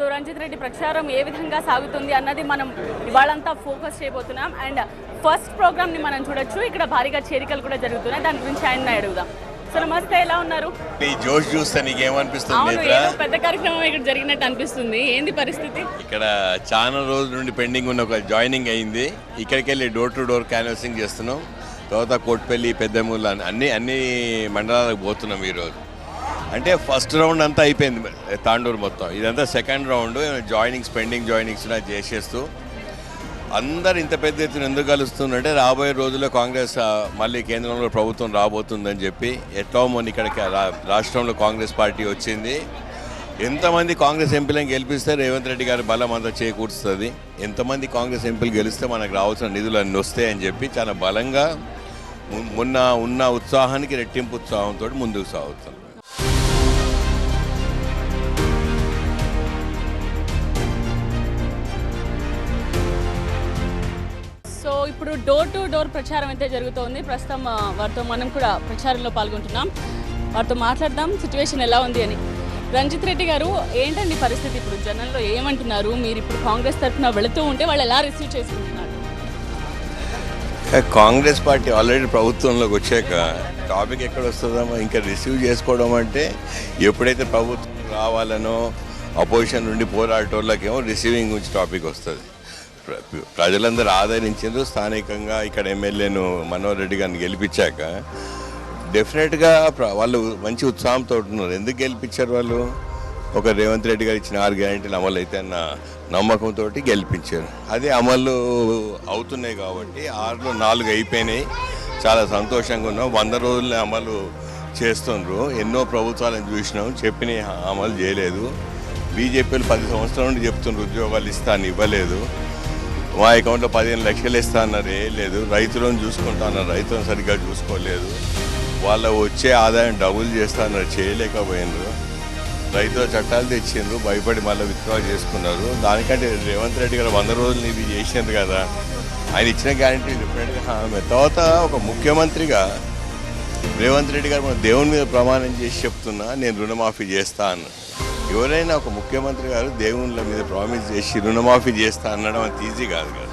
So Ranjith Reddy ప్రచారం ఏ విధంగా సాగుతుంది అన్నది మనం ఇవాళంతా ఫోకస్ చేయబోతున్నాం. అండ్ ఫస్ట్ ప్రోగ్రామ్ని మనం చూడొచ్చు. ఇక్కడ భారీగా చేరికలు కూడా జరుగుతున్నాయి. దాని గురించి ఆయన అడుగుదాం. సో నమస్తే ఎలా ఉన్నారు? నీ జోష్ చూస్తే నీకేమనిపిస్తుంది మిత్ర? ఏదో పెద్ద కార్యక్రమం ఇక్కడ జరిగినట్టు అనిపిస్తుంది. ఏంది పరిస్థితి? ఇక్కడ చాలా రోజుల నుండి పెండింగ్ ఉన్న ఒక జాయినింగ్ అయింది. ఇక్కడికి వెళ్ళి డోర్ టు డోర్ క్యాన్వసింగ్ చేస్తున్నాం. తర్వాత కోట్పల్లి పెద్దమూల అన్ని అన్ని మండలాలకు పోతున్నాం ఈరోజు. అంటే ఫస్ట్ రౌండ్ అంతా అయిపోయింది తాండూరు మొత్తం. ఇదంతా second round joining spending joinings చేసేస్తూ అందరు ఇంత పెద్ద ఎత్తున ఎందుకు కలుస్తుందంటే రాబోయే రోజుల్లో కాంగ్రెస్ మళ్ళీ కేంద్రంలో ప్రభుత్వం రాబోతుందని చెప్పి ఎట్లా మొన్న ఇక్కడికి రా- రాష్ట్రంలో కాంగ్రెస్ పార్టీ వచ్చింది. ఎంతమంది కాంగ్రెస్ ఎంపీలను గెలిపిస్తే రేవంత్ రెడ్డి గారి బలం అంతా చేకూరుస్తుంది. ఎంతమంది కాంగ్రెస్ ఎంపీలు గెలిస్తే మనకు రావాల్సిన నిధులు అన్నీ వస్తాయని చెప్పి చాలా బలంగా మొన్న ఉన్న ఉత్సాహానికి రెట్టింపు ఉత్సాహంతో ముందుకు సాగుతుంది సో ఇప్పుడు డోర్ టు డోర్ ప్రచారం అయితే జరుగుతోంది. ప్రస్తుతం వారితో మనం కూడా ప్రచారంలో పాల్గొంటున్నాం. వారితో మాట్లాడదాం. సిచ్యువేషన్ ఎలా ఉంది అని. రంజిత్ రెడ్డి గారు ఏంటండి పరిస్థితి ఇప్పుడు? జనంలో ఏమంటున్నారు? మీరు ఇప్పుడు కాంగ్రెస్ తరఫున వెళుతూ ఉంటే వాళ్ళు ఎలా రిసీవ్ చేసుకుంటున్నారు? కాంగ్రెస్ పార్టీ ఆల్రెడీ ప్రభుత్వంలోకి వచ్చాక టాపిక్ ఎక్కడ వస్తుందో ఇంకా రిసీవ్ చేసుకోవడం అంటే ఎప్పుడైతే ప్రభుత్వం రావాలనో అపోజిషన్ నుండి పోరాడటోళ్ళకేమో రిసీవింగ్ గురించి టాపిక్ వస్తుంది. ప్రజలందరూ ఆదరించారు స్థానికంగా ఇక్కడ ఎమ్మెల్యేను మనోహర్ రెడ్డి గారిని గెలిపించాక డెఫినెట్గా వాళ్ళు మంచి ఉత్సాహంతో ఉంటున్నారు. ఎందుకు గెలిపించారు వాళ్ళు? ఒక రేవంత్ రెడ్డి గారు ఇచ్చిన ఆరు గ్యారెంటీలు అమలు అయితే అన్న నమ్మకంతో గెలిపించారు. అదే అమలు అవుతున్నాయి కాబట్టి ఆరులో నాలుగు అయిపోయినాయి. చాలా సంతోషంగా ఉన్నాం. వంద రోజుల అమలు చేస్తుండ్రు. ఎన్నో ప్రభుత్వాలను చూసినాం. చెప్పిన అమలు చేయలేదు. బీజేపీలు పది సంవత్సరాల నుండి చెప్తుండ్రు ఉద్యోగాలు ఇస్తాను ఇవ్వలేదు. మా అకౌంట్లో పదిహేను లక్షలు ఇస్తా అన్నారు. ఏం లేదు రైతులను చూసుకుంటా అన్నారు. రైతులను సరిగ్గా చూసుకోలేదు. వాళ్ళ వచ్చే ఆదాయం డబుల్ చేస్తా అన్నారు. చేయలేకపోయినారు. రైతుల చట్టాలు తెచ్చిండ్రు. భయపడి మళ్ళీ విత్డ్రా చేసుకున్నారు. దానికంటే రేవంత్ రెడ్డి గారు వంద రోజులు ఇది చేసినారు కదా. ఆయన ఇచ్చిన గ్యారంటీ డిఫరెంట్గా ఆమె తర్వాత ఒక ముఖ్యమంత్రిగా రేవంత్ రెడ్డి గారు మన దేవుని మీద ప్రమాణం చేసి చెప్తున్నా నేను రుణమాఫీ చేస్తా ఎవరైనా ఒక ముఖ్యమంత్రి గారు దేవుళ్ళ మీద ప్రామిస్ చేసి రుణమాఫీ చేస్తా అనడం అంత ఈజీ కాదు కదా.